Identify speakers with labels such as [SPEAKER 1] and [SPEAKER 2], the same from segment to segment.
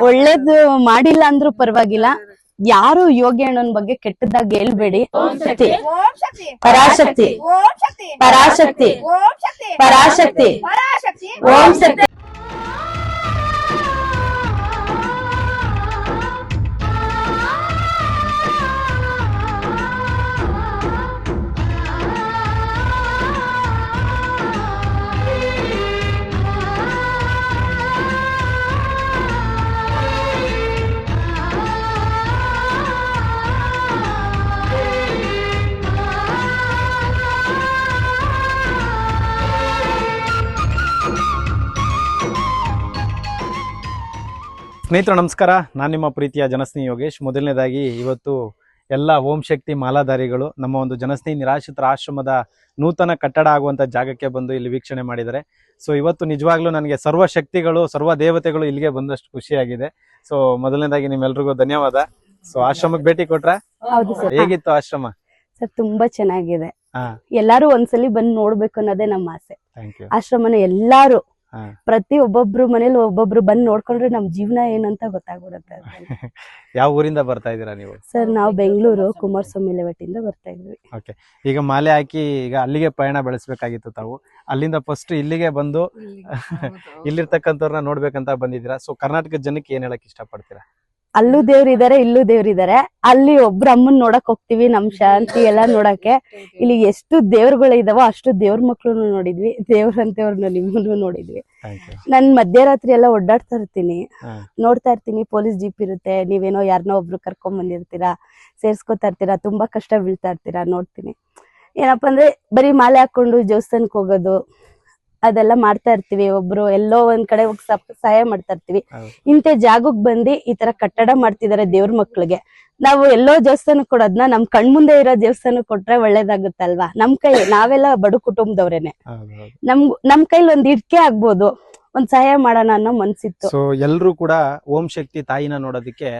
[SPEAKER 1] ಒಳ್ಳೇದು ಮಾಡಿಲ್ಲ ಅಂದ್ರು ಪರವಾಗಿಲ್ಲ. ಯಾರು ಯೋಗಿ ಅಣ್ಣನ ಬಗ್ಗೆ ಕೆಟ್ಟದಾಗ ಹೇಳ್ಬೇಡಿ. ಶಕ್ತಿ.
[SPEAKER 2] ಓಂ ಶಕ್ತಿ.
[SPEAKER 1] ಪರಾಶಕ್ತಿ.
[SPEAKER 2] ಓಂ ಶಕ್ತಿ.
[SPEAKER 1] ಪರಾಶಕ್ತಿ.
[SPEAKER 2] ಓಂ ಶಕ್ತಿ.
[SPEAKER 1] ಪರಾಶಕ್ತಿ.
[SPEAKER 2] ಪರಾಶಕ್ತಿ.
[SPEAKER 1] ಓಂ ಶಕ್ತಿ.
[SPEAKER 3] ಸ್ನೇಹಿತರು ನಮಸ್ಕಾರ. ನಾನು ನಿಮ್ಮ ಪ್ರೀತಿಯ ಜನಸ್ನೇಹಿ ಯೋಗೇಶ್. ಮೊದಲನೇದಾಗಿ ಇವತ್ತು ಎಲ್ಲ ಓಂ ಶಕ್ತಿ ಮಾಲಾಧಾರಿಗಳು ನಮ್ಮ ಒಂದು ಜನಸ್ನೇಹಿ ನಿರಾಶ್ರಿತರ ಆಶ್ರಮದ ನೂತನ ಕಟ್ಟಡ ಆಗುವಂಥ ಜಾಗಕ್ಕೆ ಬಂದು ಇಲ್ಲಿ ವೀಕ್ಷಣೆ ಮಾಡಿದ್ದಾರೆ. ಸೊ ಇವತ್ತು ನಿಜವಾಗ್ಲೂ ನನಗೆ ಸರ್ವ ಶಕ್ತಿಗಳು ಸರ್ವ ದೇವತೆಗಳು ಇಲ್ಲಿಗೆ ಬಂದಷ್ಟು ಖುಷಿಯಾಗಿದೆ. ಸೊ ಮೊದಲನೇದಾಗಿ ನಿಮ್ಮೆಲ್ರಿಗೂ ಧನ್ಯವಾದ. ಸೊ ಆಶ್ರಮಕ್ಕೆ ಭೇಟಿ ಕೊಟ್ರ? ಹೇಗಿತ್ತು ಆಶ್ರಮ?
[SPEAKER 1] ಸರ್ ತುಂಬಾ ಚೆನ್ನಾಗಿದೆ. ಎಲ್ಲಾರು ಒಂದ್ಸಲಿ ಬಂದ್ ನೋಡ್ಬೇಕು ಅನ್ನೋದೇ ನಮ್ಮ ಆಸೆ. ಆಶ್ರಮನ ಎಲ್ಲಾರು. ಪ್ರತಿ ಒಬ್ಬೊಬ್ರು ಮನೇಲಿ ಒಬ್ಬೊಬ್ರು ಬಂದ್ ನೋಡ್ಕೊಂಡ್ರೆ ನಮ್ ಜೀವನ ಏನಂತ ಗೊತ್ತಾಗ್ಬಿಡುತ್ತೆ
[SPEAKER 3] ಯಾವ ಊರಿಂದ ಬರ್ತಾ ಇದೀರಾ ನೀವು?
[SPEAKER 1] ಸರ್ ನಾವು ಬೆಂಗಳೂರು ಕುಮಾರಸ್ವಾಮಿ ಲೆವೆಟಿಂದ ಬರ್ತಾ ಇದ್ವಿ
[SPEAKER 3] ಈಗ ಮಾಲೆ ಹಾಕಿ ಈಗ ಅಲ್ಲಿಗೆ ಪಯಣ ಬೆಳೆಸಬೇಕಾಗಿತ್ತು ತಾವು. ಅಲ್ಲಿಂದ ಫಸ್ಟ್ ಇಲ್ಲಿಗೆ ಬಂದು ಇಲ್ಲಿರ್ತಕ್ಕಂಥವ್ರನ್ನ ನೋಡ್ಬೇಕಂತ ಬಂದಿದ್ದೀರಾ? ಸೊ ಕರ್ನಾಟಕ ಜನಕ್ಕೆ ಏನ್ ಹೇಳಕ್ ಇಷ್ಟಪಡ್ತೀರಾ?
[SPEAKER 1] ಅಲ್ಲೂ ದೇವ್ರಿದಾರೆ ಇಲ್ಲೂ ದೇವ್ರಿದಾರೆ ಅಲ್ಲಿ ಒಬ್ರು ಅಮ್ಮನ್ ನೋಡಕ್ ಹೋಗ್ತಿವಿ ನಮ್ ಶಾಂತಿ ಎಲ್ಲಾ ನೋಡಕ್ಕೆ. ಇಲ್ಲಿ ಎಷ್ಟು ದೇವ್ರುಗಳು ಇದಾವೋ ಅಷ್ಟು ದೇವ್ರ ಮಕ್ಳು ನೋಡಿದ್ವಿ. ದೇವ್ರಂತೇವ್ರನ್ನ ನಿಮ್ಮನ್ನು ನೋಡಿದ್ವಿ. ನನ್ ಮಧ್ಯರಾತ್ರಿ ಎಲ್ಲ ಓಡಾಡ್ತಾ ಇರ್ತೀನಿ. ನೋಡ್ತಾ ಇರ್ತೀನಿ ಪೊಲೀಸ್ ಜೀಪ್ ಇರುತ್ತೆ. ನೀವೇನೋ ಯಾರನ್ನೋ ಒಬ್ರು ಕರ್ಕೊಂಡ್ ಬಂದಿರ್ತೀರಾ ಸೇರ್ಸ್ಕೊತಾ ಇರ್ತೀರಾ ತುಂಬಾ ಕಷ್ಟ ಬೀಳ್ತಾ ಇರ್ತೀರಾ ನೋಡ್ತೀನಿ. ಏನಪ್ಪಾ ಅಂದ್ರೆ ಬರೀ ಮಾಲೆ ಹಾಕೊಂಡು ದೇವಸ್ಥಾನಕ್ ಹೋಗೋದು ಅದೆಲ್ಲ ಮಾಡ್ತಾ ಇರ್ತೀವಿ. ಒಬ್ರು ಎಲ್ಲೋ ಒಂದ್ ಕಡೆ ಹೋಗಿ ಸಪ್- ಸಹಾಯ ಮಾಡ್ತಾ ಇರ್ತೀವಿ.
[SPEAKER 3] ಇಂತ
[SPEAKER 1] ಇಂಥ ಜಾಗಕ್ ಬಂದು ಈ ತರ ಕಟ್ಟಡ ಮಾಡ್ತಿದಾರೆ ದೇವ್ರ ಮಕ್ಳಿಗೆ. ನಾವು ಎಲ್ಲೋ ದೇವಸ್ಥಾನ ಕೊಡೋದ್ನ ನಮ್ ಕಣ್ಮುಂದೆ ಇರೋ ದೇವಸ್ಥಾನ ಕೊಟ್ರೆ ಒಳ್ಳೇದಾಗುತ್ತಲ್ವಾ? ನಮ್ ಕೈ ನಾವೆಲ್ಲ ಬಡ ಕುಟುಂಬದವ್ರೇನೆ. ನಮ್ ನಮ್ ಕೈಲಿ ಒಂದ್ ಇಡ್ಕೆ ಆಗ್ಬೋದು. ಒಂದ್ ಸಹಾಯ ಮಾಡೋಣ ಅನ್ನೋ ಮನ್ಸಿತ್ತು.
[SPEAKER 3] ಎಲ್ರೂ ಕೂಡ ಓಂ ಶಕ್ತಿ ತಾಯಿನ ನೋಡೋದಕ್ಕೆ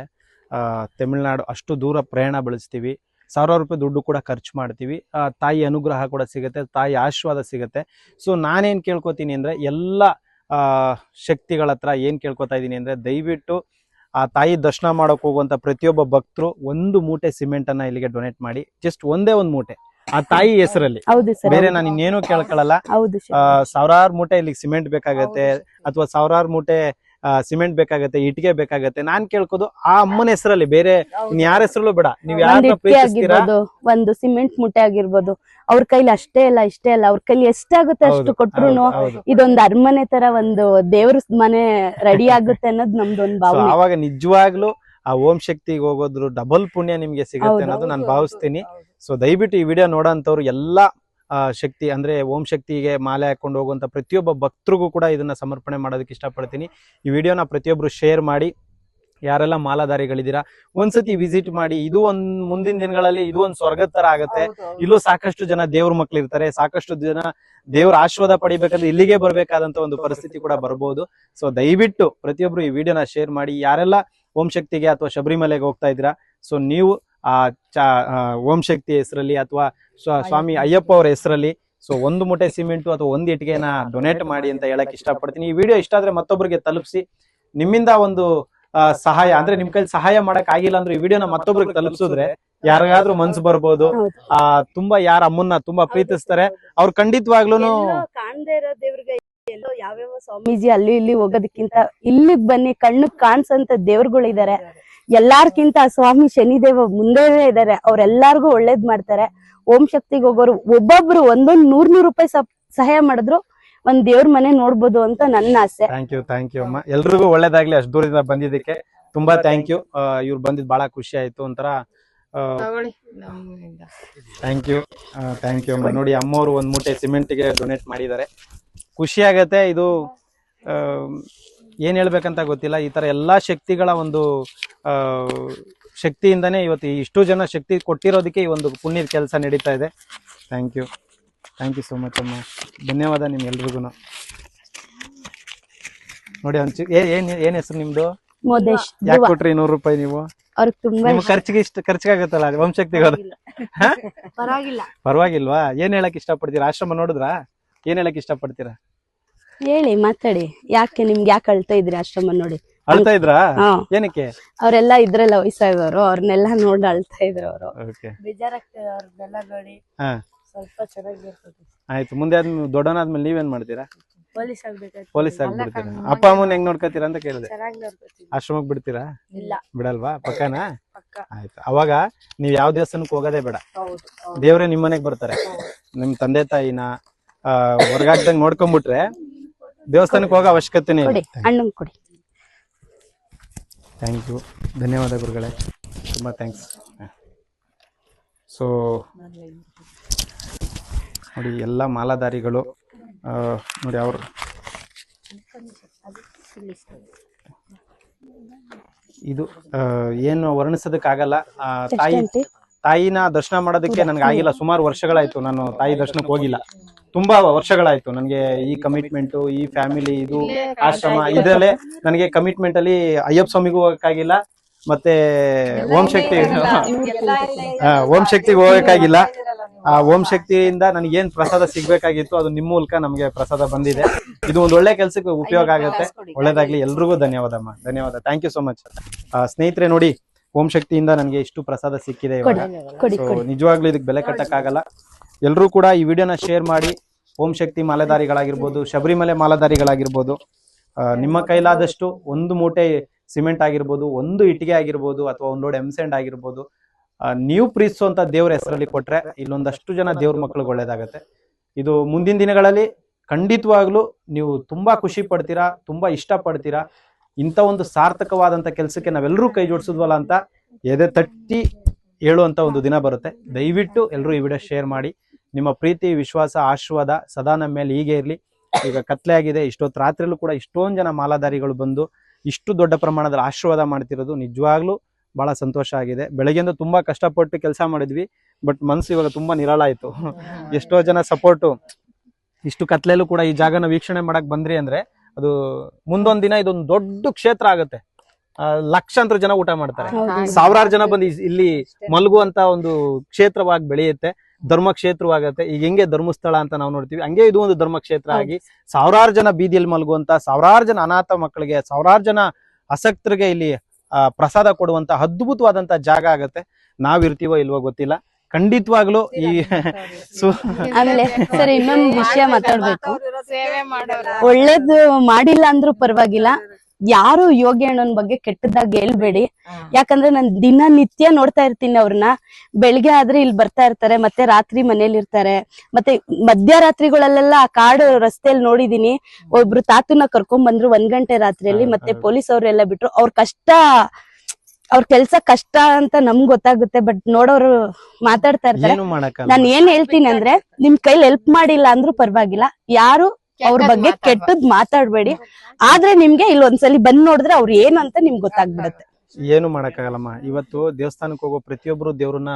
[SPEAKER 3] ತಮಿಳ್ನಾಡು ಅಷ್ಟು ದೂರ ಪ್ರಯಾಣ ಬೆಳೆಸ್ತೀವಿ. ಸಾವಿರಾರು ರೂಪಾಯಿ ದುಡ್ಡು ಕೂಡ ಖರ್ಚು ಮಾಡ್ತೀವಿ. ಆ, ತಾಯಿ ಅನುಗ್ರಹ ಕೂಡ ಸಿಗುತ್ತೆ ತಾಯಿ ಆಶೀರ್ವಾದ ಸಿಗುತ್ತೆ. ಸೊ ನಾನೇನು ಕೇಳ್ಕೊತೀನಿ ಅಂದ್ರೆ ಎಲ್ಲ ಆ, ಶಕ್ತಿಗಳ ಹತ್ರ ಏನು ಕೇಳ್ಕೊತಾ ಇದೀನಿ ಅಂದ್ರೆ ದಯವಿಟ್ಟು ಆ ತಾಯಿ ದರ್ಶನ ಮಾಡೋಕೆ ಹೋಗುವಂಥ ಪ್ರತಿಯೊಬ್ಬ ಭಕ್ತರು ಒಂದು ಮೂಟೆ ಸಿಮೆಂಟನ್ನು ಅನ್ನ ಇಲ್ಲಿಗೆ ಡೊನೇಟ್ ಮಾಡಿ. ಜಸ್ಟ್ ಒಂದೇ ಒಂದು ಮೂಟೆ. ಆ ತಾಯಿ ಹೆಸರಲ್ಲಿ. ಬೇರೆ ನಾನು ಇನ್ನೇನು ಕೇಳ್ಕೊಳ್ಳಲ್ಲ ಸಾವಿರಾರು ಮೂಟೆ ಇಲ್ಲಿಗೆ ಸಿಮೆಂಟ್ ಬೇಕಾಗತ್ತೆ ಅಥವಾ ಸಾವಿರಾರು ಮೂಟೆ ಸಿಮೆಂಟ್ ಬೇಕಾಗತ್ತೆ ಇಟ್ಟಿಗೆ ಬೇಕಾಗತ್ತೆ ನಾನ್ ಕೇಳ್ಕೋದು ಆ ಅಮ್ಮನ ಹೆಸರಲ್ಲಿ ಬೇರೆ ಯಾರ ಹೆಸರಲ್ಲೂ ಬೇಡ. ನೀವ್
[SPEAKER 1] ಆಗಿರ್ಬೋದು ಒಂದು ಸಿಮೆಂಟ್ ಮುಟ್ಟೆ ಆಗಿರ್ಬೋದು ಅವ್ರ ಕೈಲಿ ಅಷ್ಟೇ ಇಲ್ಲ ಇಷ್ಟೇ ಇಲ್ಲ ಅವ್ರ ಕೈಲಿ ಎಷ್ಟಾಗುತ್ತೆ ಅಷ್ಟು
[SPEAKER 3] ಕೊಟ್ರು
[SPEAKER 1] ಇದೊಂದು ಅರಮನೆ ತರ ಒಂದು ದೇವ್ರ ಮನೆ ರೆಡಿ ಆಗುತ್ತೆ ಅನ್ನೋದು ನಮ್ದೊಂದು ಭಾವನೆ.
[SPEAKER 3] ಅವಾಗ ನಿಜವಾಗ್ಲೂ ಆ ಓಂ ಶಕ್ತಿಗೆ ಹೋಗೋದ್ರು ಡಬಲ್ ಪುಣ್ಯ ನಿಮ್ಗೆ ಸಿಗುತ್ತೆ. ಅನ್ನೋದು ನಾನು ಭಾವಿಸ್ತೀನಿ. ಸೊ ದಯವಿಟ್ಟು ಈ ವಿಡಿಯೋ ನೋಡೋಂಥವ್ರು ಎಲ್ಲಾ ಶಕ್ತಿ ಅಂದ್ರೆ ಓಂ ಶಕ್ತಿಗೆ ಮಾಲೆ ಹಾಕೊಂಡು ಹೋಗುವಂತ ಪ್ರತಿಯೊಬ್ಬ ಭಕ್ತರಿಗೂ ಕೂಡ ಇದನ್ನ ಸಮರ್ಪಣೆ ಮಾಡೋದಕ್ಕೆ ಇಷ್ಟಪಡ್ತೀನಿ. ಈ ವಿಡಿಯೋನ ಪ್ರತಿಯೊಬ್ರು ಶೇರ್ ಮಾಡಿ. ಯಾರೆಲ್ಲ ಮಾಲಾಧಾರಿಗಳಿದ್ದೀರಾ ಒಂದ್ಸತಿ ವಿಸಿಟ್ ಮಾಡಿ. ಇದು ಒಂದ್ ಮುಂದಿನ ದಿನಗಳಲ್ಲಿ ಇದು ಒಂದ್ ಸ್ವರ್ಗದ ತರ ಆಗತ್ತೆ. ಇಲ್ಲೂ ಸಾಕಷ್ಟು ಜನ ದೇವ್ರ ಮಕ್ಳು ಇರ್ತಾರೆ. ಸಾಕಷ್ಟು ಜನ ದೇವ್ರ ಆಶೀರ್ವಾದ ಪಡಿಬೇಕಂದ್ರೆ ಇಲ್ಲಿಗೆ ಬರ್ಬೇಕಾದಂತ ಒಂದು ಪರಿಸ್ಥಿತಿ ಕೂಡ ಬರ್ಬೋದು. ಸೊ ದಯವಿಟ್ಟು ಪ್ರತಿಯೊಬ್ರು ಈ ವಿಡಿಯೋನ ಶೇರ್ ಮಾಡಿ. ಯಾರೆಲ್ಲ ಓಂ ಶಕ್ತಿಗೆ ಅಥವಾ ಶಬರಿಮಲೆಗೆ ಹೋಗ್ತಾ ಇದ್ದೀರಾ ಸೊ ನೀವು ಆ ಚಾ ಆ, ಓಂ ಶಕ್ತಿ ಹೆಸರಲ್ಲಿ ಅಥವಾ ಸ್ವಾಮಿ ಅಯ್ಯಪ್ಪ ಅವರ ಹೆಸರಲ್ಲಿ. ಸೊ ಒಂದು ಮೂಟೆ ಸಿಮೆಂಟ್ ಅಥವಾ ಒಂದು ಇಟ್ಟಿಗೆನ ಡೊನೇಟ್ ಮಾಡಿ ಅಂತ ಹೇಳಕ್ ಇಷ್ಟಪಡ್ತೀನಿ. ಈ ವಿಡಿಯೋ ಇಷ್ಟ ಆದ್ರೆ ಮತ್ತೊಬ್ಬರಿಗೆ ತಲುಪಿಸಿ. ನಿಮ್ಮಿಂದ ಒಂದು ಸಹಾಯ ಅಂದ್ರೆ ನಿಮ್ ಕೈಲಿ ಸಹಾಯ ಮಾಡಕ್ ಆಗಿಲ್ಲ ಅಂದ್ರೆ ಈ ವಿಡಿಯೋನ ಮತ್ತೊಬ್ರಿಗೆ ತಲುಪಿಸಿದ್ರೆ ಯಾರಿಗಾದ್ರೂ ಮನ್ಸು ಬರ್ಬೋದು. ಆ ತುಂಬಾ ಯಾರ ಅಮ್ಮನ್ನ ತುಂಬಾ ಪ್ರೀತಿಸ್ತಾರೆ. ಅವ್ರು ಖಂಡಿತವಾಗ್ಲೂ
[SPEAKER 1] ಕಾಣದೇ ಇರೋ ದೇವ್ರಿಗೆ ಎಲ್ಲೋ ಯಾವ್ಯಾವ ಸ್ವಾಮೀಜಿ ಅಲ್ಲಿ ಇಲ್ಲಿ ಹೋಗೋದಕ್ಕಿಂತ ಇಲ್ಲಿಗ್ ಬನ್ನಿ ಕಣ್ಣು ಕಾಣಿಸಂತ ದೇವ್ರುಗಳಿದಾರೆ ಎಲ್ಲಾರ್ಕಿಂತ ಸ್ವಾಮಿ ಶನಿದೇವ ಮುಂದೆನೇ ಇದಾರೆ. ಅವ್ರೆಲ್ಲಾರ್ಗು ಒಳ್ಳೇದ್ ಮಾಡ್ತಾರೆ. ಓಂ ಶಕ್ತಿಗೆ ಹೋಗೋರು ಒಬ್ಬೊಬ್ರು ಒಂದೊಂದು ನೂರ್ ನೂರ್ ರೂಪಾಯಿ ಸಹಾಯ ಮಾಡಿದ್ರು ಒಂದ್ ದೇವ್ರ ಮನೆ ನೋಡ್ಬೋದು ಅಂತ ನನ್ನ ಆಸೆ.
[SPEAKER 3] ಥ್ಯಾಂಕ್ ಯು ಥ್ಯಾಂಕ್ ಯು ಅಮ್ಮ. ಎಲ್ರಿಗೂ ಒಳ್ಳೇದಾಗ್ಲಿ ಅಷ್ಟು ದೂರದಿಂದ ಬಂದಿದ್ದಕ್ಕೆ. ತುಂಬಾ ಥ್ಯಾಂಕ್ ಯು ಇವ್ರು ಬಂದಿದ್ ಬಹಳ ಖುಷಿ ಆಯ್ತು ಒಂಥರ ಥ್ಯಾಂಕ್ ಯು ಥ್ಯಾಂಕ್ ಯು ಅಮ್ಮ. ನೋಡಿ ಅಮ್ಮವರು ಒಂದ್ ಮೂಟೆ ಸಿಮೆಂಟ್ಗೆ ಡೊನೇಟ್ ಮಾಡಿದ್ದಾರೆ. ಖುಷಿ ಆಗತ್ತೆ. ಇದು ಆ, ಏನ್ ಹೇಳ್ಬೇಕಂತ ಗೊತ್ತಿಲ್ಲ. ಈ ತರ ಎಲ್ಲಾ ಶಕ್ತಿಗಳ ಒಂದು ಆ, ಶಕ್ತಿಯಿಂದನೇ ಇವತ್ತು ಇಷ್ಟು ಜನ ಶಕ್ತಿ ಕೊಟ್ಟಿರೋದಕ್ಕೆ ಈ ಒಂದು ಪುಣ್ಯದ ಕೆಲಸ ನಡೀತಾ ಇದೆ. Thank you thank you so much ಅಮ್ಮ. ಧನ್ಯವಾದ ನಿಮ್ಗೆಲ್ರಿಗೂ ನೋಡಿ ಒಂಚು ಏನು ಏನ್ ಏನ್ ಹೆಸರು ನಿಮ್ದು?
[SPEAKER 1] ಮೋದೇಶ್
[SPEAKER 3] ಯಾಕೆ ಕೊಟ್ರಿ ನೂರು ರೂಪಾಯಿ ನೀವು? ನಿಮ್ ಖರ್ಚಿಗೆ ಇಷ್ಟ ಖರ್ಚಿಗಾಗತ್ತಲ್ಲ ವಂಶಕ್ತಿಗೆ ಪರವಾಗಿಲ್ವಾ? ಏನ್ ಹೇಳಕ್ ಇಷ್ಟಪಡ್ತೀರಾ? ಆಶ್ರಮ ನೋಡಿದ್ರಾ? ಏನ್ ಹೇಳಕ್ ಇಷ್ಟಪಡ್ತೀರಾ?
[SPEAKER 1] ಹೇಳಿ ಮಾತಾಡಿ. ಯಾಕೆ ನಿಮ್ಗೆ ಯಾಕೆ ಅಳ್ತಾ ಇದ್ರಿ ಆಶ್ರಮ ನೋಡಿ?
[SPEAKER 3] ಅಳ್ತಾ ಇದ್ರಾ? ಏನಕ್ಕೆ?
[SPEAKER 1] ಅವರೆಲ್ಲ ಇದ್ರಲ್ಲ ವಯಸ್ಸಾದವರು ಅವ್ರನ್ನೆಲ್ಲ ನೋಡಿ ಅಳ್ತಾ ಇದ್ರು ಅವರು.
[SPEAKER 3] ಓಕೆ.
[SPEAKER 2] ಬೇಜಾರಾಗ್ತದೆ ಅವ್ರನ್ನೆಲ್ಲ ನೋಡಿ.
[SPEAKER 3] ಹಾ.
[SPEAKER 2] ಸ್ವಲ್ಪ ಚೆನ್ನಾಗಿರ್ತದೆ
[SPEAKER 3] ಆಯ್ತು ಮುಂದೆ ಆದ್ಮೇಲೆ ದೊಡ್ಡವನಾದ್ಮೇಲೆ ನೀವೇನ್ ಮಾಡ್ತೀರಾ?
[SPEAKER 2] ಪೊಲೀಸ್ ಆಗ್ಬಿಡ್ತೀರ
[SPEAKER 3] ಪೊಲೀಸ್ ಆಗ್ಬಿಡ್ತೀರಾ? ಅಪ್ಪ ಅಮ್ಮನ ಹೆಂಗ್ ನೋಡ್ಕೊತೀರಾ ಅಂತ ಕೇಳಿದೆ. ಆಶ್ರಮಕ್ ಬಿಡ್ತೀರಾ?
[SPEAKER 2] ಇಲ್ಲ.
[SPEAKER 3] ಬಿಡಲ್ವಾ? ಪಕ್ಕನಾ?
[SPEAKER 2] ಪಕ್ಕ.
[SPEAKER 3] ಆಯ್ತು. ಅವಾಗ ನೀವ್ ಯಾವ ದೇವಸ್ಥಾನಕ್ಕೆ ಹೋಗೋದೇ ಬೇಡ.
[SPEAKER 2] ದೇವ್ರೆ ನಿಮ್ಮನೆಗ್
[SPEAKER 3] ದೇವ್ರೇ ನಿಮ್ ಮನೆಗ್ ಬರ್ತಾರೆ. ನಿಮ್ ತಂದೆ ತಾಯಿನ ಆ, ಹೊರಗಾಗ್ದಂಗ್ ನೋಡ್ಕೊಂಡ್ಬಿಟ್ರೆ ದೇವಸ್ಥಾನಕ್ಕೆ ಹೋಗೋ ಅವಶ್ಯಕತೆನೇ
[SPEAKER 1] ಕೊಡಿ ಅಣ್ಣನ್ ಕೊಡಿ.
[SPEAKER 3] ಥ್ಯಾಂಕ್ ಯು ಧನ್ಯವಾದ ಗುರುಗಳೇ. ತುಂಬ ಥ್ಯಾಂಕ್ಸ್ ಸೊ ನೋಡಿ ಎಲ್ಲ ಮಾಲಾಧಾರಿಗಳು ಆ, ನೋಡಿ ಅವರು. ಇದು ಆ, ಏನು ವರ್ಣಿಸೋದಕ್ಕಾಗಲ್ಲ. ಆ, ತಾಯಿ? ತಾಯಿನ ದರ್ಶನ ಮಾಡೋದಕ್ಕೆ ನನಗೆ ಆಗಿಲ್ಲ. ಸುಮಾರು ವರ್ಷಗಳಾಯ್ತು ನಾನು ತಾಯಿ ದರ್ಶನಕ್ಕೆ ಹೋಗಿಲ್ಲ. ತುಂಬಾ ವರ್ಷಗಳಾಯ್ತು ನನಗೆ ಈ ಕಮಿಟ್ಮೆಂಟ್ ಈ ಫ್ಯಾಮಿಲಿ ಇದು ಆಶ್ರಮ ಇದರಲ್ಲೇ ನನಗೆ ಕಮಿಟ್ಮೆಂಟ್ ಅಲ್ಲಿ ಅಯ್ಯಪ್ಪ ಸ್ವಾಮಿಗೂ ಹೋಗಕ್ಕಾಗಿಲ್ಲ ಮತ್ತೆ ಓಂ ಶಕ್ತಿ ಆ, ಓಂ ಶಕ್ತಿಗೆ ಹೋಗಕ್ಕಾಗಿಲ್ಲ. ಆ ಓಂ ಶಕ್ತಿಯಿಂದ ನನಗೆ ಏನ್ ಪ್ರಸಾದ ಸಿಗ್ಬೇಕಾಗಿತ್ತು ಅದು ನಿಮ್ಮ ಮೂಲಕ ನಮಗೆ ಪ್ರಸಾದ ಬಂದಿದೆ. ಇದು ಒಂದು ಒಳ್ಳೆ ಕೆಲ್ಸಕ್ಕೆ ಉಪಯೋಗ ಆಗುತ್ತೆ. ಒಳ್ಳೇದಾಗ್ಲಿ ಎಲ್ರಿಗೂ ಧನ್ಯವಾದಮ್ಮ ಧನ್ಯವಾದ. ಥ್ಯಾಂಕ್ ಯು ಸೋ ಮಚ್ ಸ್ನೇಹಿತರೆ ನೋಡಿ ಓಂ ಶಕ್ತಿಯಿಂದ ನನಗೆ ಇಷ್ಟು ಪ್ರಸಾದ ಸಿಕ್ಕಿದೆ ಇವಾಗ. ನಿಜವಾಗ್ಲೂ ಇದಕ್ಕೆ ಬೆಲೆ ಕಟ್ಟಕ್ಕಾಗಲ್ಲ. ಎಲ್ಲರೂ ಕೂಡ ಈ ವಿಡಿಯೋನ ಶೇರ್ ಮಾಡಿ. ಓಂ ಶಕ್ತಿ ಮಾಲೆದಾರಿಗಳಾಗಿರ್ಬೋದು ಶಬರಿಮಲೆ ಮಾಲೆದಾರಿಗಳಾಗಿರ್ಬೋದು ನಿಮ್ಮ ಕೈಲಾದಷ್ಟು ಒಂದು ಮೂಟೆ ಸಿಮೆಂಟ್ ಆಗಿರ್ಬೋದು, ಒಂದು ಇಟ್ಟಿಗೆ ಆಗಿರ್ಬೋದು, ಅಥವಾ ಒಂದೋಡೆ ಎಮ್ಸೆಂಡ್ ಆಗಿರ್ಬೋದು ನೀವು ಪ್ರೀತಿಸುವಂತ ದೇವ್ರ ಹೆಸರಲ್ಲಿ ಕೊಟ್ರೆ ಇಲ್ಲೊಂದಷ್ಟು ಜನ ದೇವ್ರ ಮಕ್ಕಳಿಗೆ ಒಳ್ಳೇದಾಗತ್ತೆ. ಇದು ಮುಂದಿನ ದಿನಗಳಲ್ಲಿ ಖಂಡಿತವಾಗ್ಲೂ ನೀವು ತುಂಬಾ ಖುಷಿ ಪಡ್ತೀರಾ, ತುಂಬಾ ಇಷ್ಟ ಪಡ್ತೀರಾ ಇಂಥ ಒಂದು ಸಾರ್ಥಕವಾದಂತ ಕೆಲಸಕ್ಕೆ ನಾವೆಲ್ಲರೂ ಕೈ ಜೋಡಿಸಿದ್ವಲ್ಲ ಅಂತ ಎದೆ ತಟ್ಟಿ ಹೇಳುವಂಥ ಒಂದು ದಿನ ಬರುತ್ತೆ. ದಯವಿಟ್ಟು ಎಲ್ಲರೂ ಈ ವಿಡಿಯೋ ಶೇರ್ ಮಾಡಿ. ನಿಮ್ಮ ಪ್ರೀತಿ ವಿಶ್ವಾಸ ಆಶೀರ್ವಾದ ಸದಾ ನಮ್ಮ ಮೇಲೆ ಹೀಗೆ ಇರಲಿ. ಈಗ ಕತ್ಲೆ ಆಗಿದೆ ಇಷ್ಟೊತ್ತು ರಾತ್ರಿಯಲ್ಲೂ ಕೂಡ ಇಷ್ಟೊಂದು ಜನ ಮಾಲಾಧಾರಿಗಳು ಬಂದು ಇಷ್ಟು ದೊಡ್ಡ ಪ್ರಮಾಣದಲ್ಲಿ ಆಶೀರ್ವಾದ ಮಾಡ್ತಿರೋದು ನಿಜವಾಗ್ಲೂ ಬಹಳ ಸಂತೋಷ ಆಗಿದೆ. ಬೆಳಗ್ಗೆಯಿಂದ ತುಂಬಾ ಕಷ್ಟಪಟ್ಟು ಕೆಲಸ ಮಾಡಿದ್ವಿ ಬಟ್ ಮನಸ್ಸು ಇವಾಗ ತುಂಬಾ ನಿರಾಳ ಆಯ್ತು. ಎಷ್ಟೋ ಜನ ಸಪೋರ್ಟು. ಇಷ್ಟು ಕತ್ಲೆಯಲ್ಲೂ ಕೂಡ ಈ ಜಾಗನ ವೀಕ್ಷಣೆ ಮಾಡಕ್ ಬಂದ್ರಿ ಅಂದ್ರೆ ಅದು ಮುಂದೊಂದ್ ದಿನ ಇದೊಂದು ದೊಡ್ಡ ಕ್ಷೇತ್ರ ಆಗುತ್ತೆ. ಲಕ್ಷಾಂತರ ಜನ ಊಟ ಮಾಡ್ತಾರೆ. ಸಾವಿರಾರು ಜನ ಬಂದು ಇಲ್ಲಿ ಮಲಗುವಂತ ಒಂದು ಕ್ಷೇತ್ರವಾಗಿ ಬೆಳೆಯುತ್ತೆ. ಧರ್ಮ ಕ್ಷೇತ್ರವಾಗತ್ತೆ ಈಗ ಹೆಂಗೆ ಧರ್ಮಸ್ಥಳ ಅಂತ ನಾವು ನೋಡ್ತೀವಿ. ಹಂಗೆ ಇದು ಒಂದು ಧರ್ಮಕ್ಷೇತ್ರ ಆಗಿ ಸಾವಿರಾರು ಜನ ಬೀದಿಯಲ್ಲಿ ಮಲಗುವಂತ ಸಾವಿರಾರು ಜನ ಅನಾಥ ಮಕ್ಕಳಿಗೆ ಸಾವಿರಾರು ಜನ ಆಸಕ್ತರಿಗೆ ಇಲ್ಲಿ ಆ, ಪ್ರಸಾದ ಕೊಡುವಂತ ಅದ್ಭುತವಾದಂತ ಜಾಗ ಆಗತ್ತೆ. ನಾವಿರ್ತೀವೋ ಇಲ್ವೋ ಗೊತ್ತಿಲ್ಲ. ಖಂಡಿತವಾಗ್ಲೂ ಈ
[SPEAKER 1] ಆಮೇಲೆ ಸರ್ ಇನ್ನೊಂದು ವಿಷಯ ಮಾತಾಡ್ಬೇಕು. ಒಳ್ಳೇದು ಮಾಡಿಲ್ಲ ಅಂದ್ರೂ ಪರವಾಗಿಲ್ಲ. ಯಾರು ಯೋಗಿ ಅಣ್ಣನ ಬಗ್ಗೆ ಕೆಟ್ಟದಾಗ ಹೇಳ್ಬೇಡಿ. ಯಾಕಂದ್ರೆ ನಾನ್ ದಿನ ನಿತ್ಯ ನೋಡ್ತಾ ಇರ್ತೀನಿ ಅವ್ರನ್ನ ಬೆಳಿಗ್ಗೆ ಆದ್ರೆ ಇಲ್ಲಿ ಬರ್ತಾ ಇರ್ತಾರೆ ಮತ್ತೆ ರಾತ್ರಿ ಮನೇಲಿ ಇರ್ತಾರೆ. ಮತ್ತೆ ಮಧ್ಯರಾತ್ರಿಗಳಲ್ಲೆಲ್ಲ ಆ ಕಾಡು ರಸ್ತೆಯಲ್ಲಿ ನೋಡಿದೀನಿ. ಒಬ್ರು ತಾತನ್ನ ಕರ್ಕೊಂಡ್ ಬಂದ್ರು ಒಂದ್ ಗಂಟೆ ರಾತ್ರಿಯಲ್ಲಿ ಮತ್ತೆ. ಪೊಲೀಸ್ ಅವ್ರೆಲ್ಲ ಬಿಟ್ರು. ಅವ್ರ ಕಷ್ಟ ಅವ್ರ ಕೆಲ್ಸ ಕಷ್ಟ ಅಂತ ನಮ್ಗ್ ಗೊತ್ತಾಗುತ್ತೆ ಬಟ್ ನೋಡೋರು ಮಾತಾಡ್ತಾ ಇರ್ತಾರೆ.
[SPEAKER 3] ನಾನು
[SPEAKER 1] ನಾನ್ ಏನ್ ಹೇಳ್ತೀನಿ ಅಂದ್ರೆ ನಿಮ್ ಕೈಲಿ ಹೆಲ್ಪ್ ಮಾಡಿಲ್ಲ ಅಂದ್ರೂ ಪರವಾಗಿಲ್ಲ. ಯಾರು ಅವ್ರ ಬಗ್ಗೆ ಕೆಟ್ಟದ್ ಮಾತಾಡ್ಬೇಡಿ. ಆದ್ರೆ ನಿಮ್ಗೆ ಇಲ್ಲಿ ಒಂದ್ಸಲಿ ಬಂದ್ ನೋಡಿದ್ರೆ ಅವ್ರು ಏನು ಅಂತ ನಿಮ್ಗೆ ಗೊತ್ತಾಗ್ಬಿಡುತ್ತೆ.
[SPEAKER 3] ಏನು ಮಾಡಕ್ಕಾಗಲ್ಲಮ್ಮ. ಇವತ್ತು ದೇವಸ್ಥಾನಕ್ಕೆ ಹೋಗೋ ಪ್ರತಿಯೊಬ್ರು ದೇವ್ರನ್ನ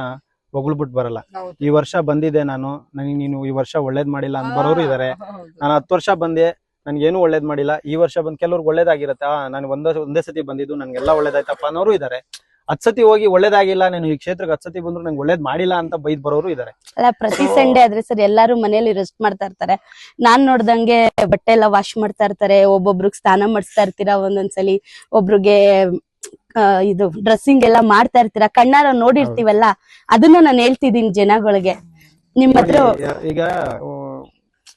[SPEAKER 3] ಹೊಗಳ್ಬಿಟ್ ಬರಲ್ಲ. ಈ ವರ್ಷ ಬಂದಿದೆ ನಾನು. ನನಗೆ ನೀನು ಈ ವರ್ಷ ಒಳ್ಳೇದ್ ಮಾಡಿಲ್ಲ ಅಂತ ಬರೋರು ಇದಾರೆ. ನಾನು ಹತ್ತು ವರ್ಷ ಬಂದೆ. ನನ್ಗೇನು ಒಳ್ಳೇದ್ ಮಾಡಿಲ್ಲ. ಈ ವರ್ಷ ಬಂದ್ ಕೆಲವ್ರಿಗೆ ಒಳ್ಳೇದಾಗಿರತ್ತೆ. ನಾನು ಒಂದೇ ಒಂದೇ ಸತಿ ಬಂದಿದ್ದು. ನನ್ಗೆಲ್ಲ ಒಳ್ಳೇದಾಯ್ತಪ್ಪ ಅನ್ನೋರು ಇದಾರೆ. ಹತ್ ಸತಿ ಹೋಗಿ ಒಳ್ಳೇದಾಗಿಲ್ಲ ನಾನು ಈ ಕ್ಷೇತ್ರಕ್ಕೆ ಹತ್ಸತಿ ಬಂದ್ರು ನಂಗೆ ಒಳ್ಳೇದ್ ಮಾಡಿಲ್ಲ ಅಂತ ಬೈದ್ ಬರೋರು ಇದಾರೆ.
[SPEAKER 1] ಅಲ್ಲ ಪ್ರತಿ ಸಂಡೇ ಆದ್ರೆ ಸರ್ ಎಲ್ಲಾರು ಮನೇಲಿ ರೆಸ್ಟ್ ಮಾಡ್ತಾ ಇರ್ತಾರೆ. ನಾನ್ ನೋಡ್ದಂಗೆ ಬಟ್ಟೆ ಎಲ್ಲ ವಾಶ್ ಮಾಡ್ತಾ ಇರ್ತಾರೆ ಒಬ್ಬೊಬ್ರಿಗೆ ಸ್ನಾನ ಮಾಡಿಸ್ತಾ ಇರ್ತೀರಾ ಒಂದೊಂದ್ಸಲಿ ಒಬ್ರಿಗೆ ಆ, ಇದು ಡ್ರೆಸ್ಸಿಂಗ್ ಎಲ್ಲ ಮಾಡ್ತಾ ಇರ್ತೀರಾ. ಕಣ್ಣಾರ ನೋಡಿರ್ತೀವಲ್ಲ ಅದನ್ನ ನಾನು ಹೇಳ್ತಿದ್ದೀನಿ ಜನಗಳಿಗೆ. ನಿಮ್ಮ ಹತ್ರ
[SPEAKER 3] ಈಗ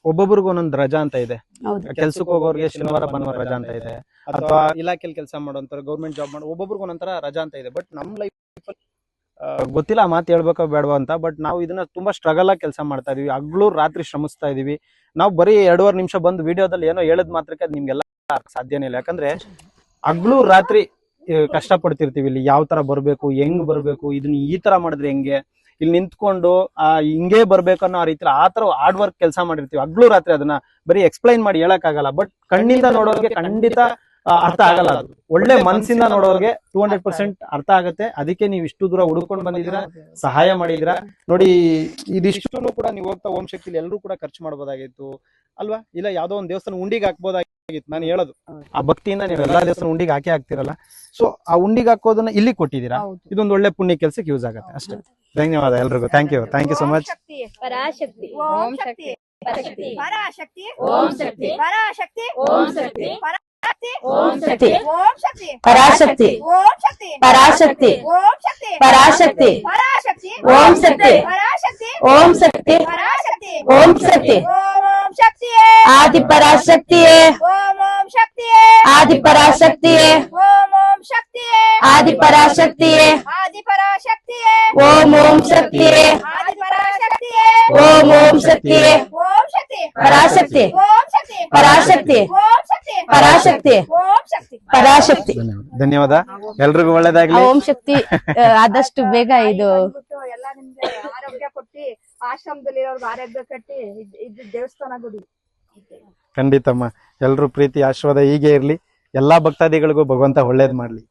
[SPEAKER 3] ಒಬ್ಬೊಬ್ರಿಗೆ ಒಂದೊಂದು ರಜಾ ಅಂತ ಇದೆ. ಕೆಲ್ಸಕ್ಕೆ ಹೋಗೋರ್ಗೆ ಶನಿವಾರ ಭಾನುವಾರ ರಜಾ ಅಂತ ಇದೆ. ಅಥವಾ ಇಲಾಖೆಯಲ್ಲಿ ಕೆಲಸ ಮಾಡುವಂತ ಗೌರ್ಮೆಂಟ್ ಜಾಬ್ ಮಾಡೋ ಒಬ್ಬೊಬ್ರಿಗೆ ಒಂದೊಂಥರ ರಜಾ ಅಂತ ಇದೆ. ಬಟ್ ನಮ್ ಲೈಫ್ ಗೊತ್ತಿಲ್ಲ ಮಾತು ಹೇಳ್ಬೇಕೋ ಬೇಡವಾ ಅಂತ. ಬಟ್ ನಾವು ಇದನ್ನ ತುಂಬಾ ಸ್ಟ್ರಗಲ್ ಆಗಿ ಕೆಲಸ ಮಾಡ್ತಾ ಇದೀವಿ. ಹಗ್ಲು ರಾತ್ರಿ ಶ್ರಮಿಸ್ತಾ ಇದೀವಿ. ನಾವು ಬರೀ ಎರಡೂವರೆ ನಿಮಿಷ ಬಂದು ವಿಡಿಯೋದಲ್ಲಿ ಏನೋ ಹೇಳದ್ ಮಾತ್ರಕ್ಕೆ ಅದು ನಿಮ್ಗೆಲ್ಲ ಸಾಧ್ಯನೇ ಇಲ್ಲ. ಯಾಕಂದ್ರೆ ಹಗ್ಲು ರಾತ್ರಿ ಕಷ್ಟ ಪಡ್ತಿರ್ತೀವಿ ಇಲ್ಲಿ. ಯಾವ ತರ ಬರ್ಬೇಕು ಹೆಂಗ್ ಬರ್ಬೇಕು ಇದನ್ನ ಈ ತರ ಮಾಡಿದ್ರೆ ಹೆಂಗೆ? ಇಲ್ಲಿ ನಿಂತ್ಕೊಂಡು ಆ ಹಿಂಗೆ ಬರ್ಬೇಕು ಅನ್ನೋ ಆ ರೀತಿ ಆ ತರ ಹಾರ್ಡ್ ವರ್ಕ್ ಕೆಲಸ ಮಾಡಿರ್ತೀವಿ. ಹಗ್ಲು ರಾತ್ರಿ ಅದನ್ನ ಬರೀ ಎಕ್ಸ್ಪ್ಲೈನ್ ಮಾಡಿ ಹೇಳಕ್ ಆಗಲ್ಲ ಬಟ್ ಕಣ್ಣಿಂದ ನೋಡೋರ್ಗೆ ಖಂಡಿತ ಅರ್ಥ ಆಗಲ್ಲ ಅದು. ಒಳ್ಳೆ ಮನ್ಸಿಂದ ನೋಡೋರ್ಗೆ ಟೂ ಹಂಡ್ರೆಡ್ ಪರ್ಸೆಂಟ್ ಅರ್ಥ ಆಗುತ್ತೆ. ಅದಕ್ಕೆ ನೀವು ಇಷ್ಟು ದೂರ ಹುಡುಕೊಂಡು ಬಂದಿದ್ದೀರಾ ಸಹಾಯ ಮಾಡಿದಿರಾ ನೋಡಿ ಇದಿಷ್ಟು ಕೂಡ ನೀವು ಹೋಗ್ತಾ ಓಂ ಶಕ್ತಿಲಿ ಎಲ್ಲರೂ ಕೂಡ ಖರ್ಚು ಮಾಡ್ಬೋದಾಗಿತ್ತು. ಅಲ್ವಾ? ಇಲ್ಲ ಯಾವ್ದೋ ಒಂದು ದೇವಸ್ಥಾನ ಉಂಡಿಗೆ ಹಾಕ್ಬೋದಾಗಿತ್ತು ನಾನು ಹೇಳೋದು. ಆ ಭಕ್ತಿಯಿಂದ ನೀವು ಎಲ್ಲಾ ದಿವಸ ಉಂಡಿಗೆ ಹಾಕಿ ಹಾಕ್ತಿರಲ್ಲ. ಸೊ ಆ ಉಂಡಿಗೆ ಹಾಕೋದನ್ನ ಇಲ್ಲಿ ಕೊಟ್ಟಿದ್ದೀರಾ? ಇದೊಂದು ಒಳ್ಳೆ ಪುಣ್ಯ ಕೆಲಸಕ್ಕೆ ಯೂಸ್ ಆಗುತ್ತೆ. ಅಷ್ಟೇ. ಧನ್ಯವಾದ ಎಲ್ರಿಗೂ. Thank you thank you so much
[SPEAKER 2] Shakti
[SPEAKER 1] Parashakti.
[SPEAKER 2] Om Shakti. Parashakti.
[SPEAKER 1] Om Shakti.
[SPEAKER 2] Parashakti.
[SPEAKER 1] Om Shakti.
[SPEAKER 2] ಪರ
[SPEAKER 1] ಓಂ ಶಕ್ತಿ
[SPEAKER 4] ಓಂ ಶಕ್ತಿ
[SPEAKER 1] ಪರಾಶಕ್ತಿ
[SPEAKER 4] ಓಂ ಶಕ್ತಿ
[SPEAKER 1] ಪರಾಶಕ್ತಿ
[SPEAKER 4] ಓಂ ಶಕ್ತಿ
[SPEAKER 1] ಪರಾಶಕ್ತಿ
[SPEAKER 4] ಪರಾಶಕ್ತಿ
[SPEAKER 1] ಓಂ ಶಕ್ತಿ
[SPEAKER 4] ಪರಾಶಕ್ತಿ
[SPEAKER 1] ಓಂ ಶಕ್ತಿ
[SPEAKER 4] ಪರಾಶಕ್ತಿ
[SPEAKER 1] ಓಂ ಶಕ್ತಿ
[SPEAKER 4] ಓಂ ಓಂ ಶಕ್ತಿಯೇ
[SPEAKER 1] ಆದಿ ಪರಾಶಕ್ತಿಯೇ
[SPEAKER 4] ಓಂ ಓಂ ಶಕ್ತಿಯೇ
[SPEAKER 1] ಆದಿ ಪರಾಶಕ್ತಿಯೇ
[SPEAKER 4] ಓಂ ಓಂ ಶಕ್ತಿಯೇ
[SPEAKER 1] ಆದಿ ಪರಾಶಕ್ತಿಯೇ
[SPEAKER 4] ಆದಿ ಪರಾಶಕ್ತಿಯೇ
[SPEAKER 1] ಓಂ ಓಂ ಶಕ್ತಿಯೇ
[SPEAKER 4] ಆದಿ ಪರಾಶಕ್ತಿಯೇ
[SPEAKER 1] ಓಂ ಓಂ ಶಕ್ತಿಯೇ
[SPEAKER 4] ಓಂ ಶಕ್ತಿ
[SPEAKER 1] ಪರಾಶಕ್ತಿ
[SPEAKER 4] ಓಂ ಶಕ್ತಿ
[SPEAKER 1] ಪರಾಶಕ್ತಿ
[SPEAKER 4] ಓಂ ಶಕ್ತಿ
[SPEAKER 1] ಪರಾಶಕ್ತಿ
[SPEAKER 4] ಓಂ ಶಕ್ತಿ
[SPEAKER 3] ಧನ್ಯವಾದ. ಎಲ್ರಿಗೂ
[SPEAKER 1] ಒಳ್ಳೇದಾಗಲಿ.
[SPEAKER 3] ಒಳ್ಳೇದಾಗ್ಲಿ
[SPEAKER 1] ಓಂ ಶಕ್ತಿ ಆದಷ್ಟು ಬೇಗ ಇದು.
[SPEAKER 4] ಎಲ್ಲ ನಿಮ್ಗೆ ಆರೋಗ್ಯ ಕೊಟ್ಟಿ ಆಶ್ರಮದಲ್ಲಿ ಆರೋಗ್ಯ ಕಟ್ಟಿ ಇದು ದೇವಸ್ಥಾನ ಗುಡಿ.
[SPEAKER 3] ಖಂಡಿತಮ್ಮ. ಎಲ್ರು ಪ್ರೀತಿ ಆಶೀರ್ವಾದ ಹೀಗೆ ಇರ್ಲಿ. ಎಲ್ಲಾ ಭಕ್ತಾದಿಗಳಿಗೂ ಭಗವಂತ ಒಳ್ಳೇದ್ ಮಾಡ್ಲಿ.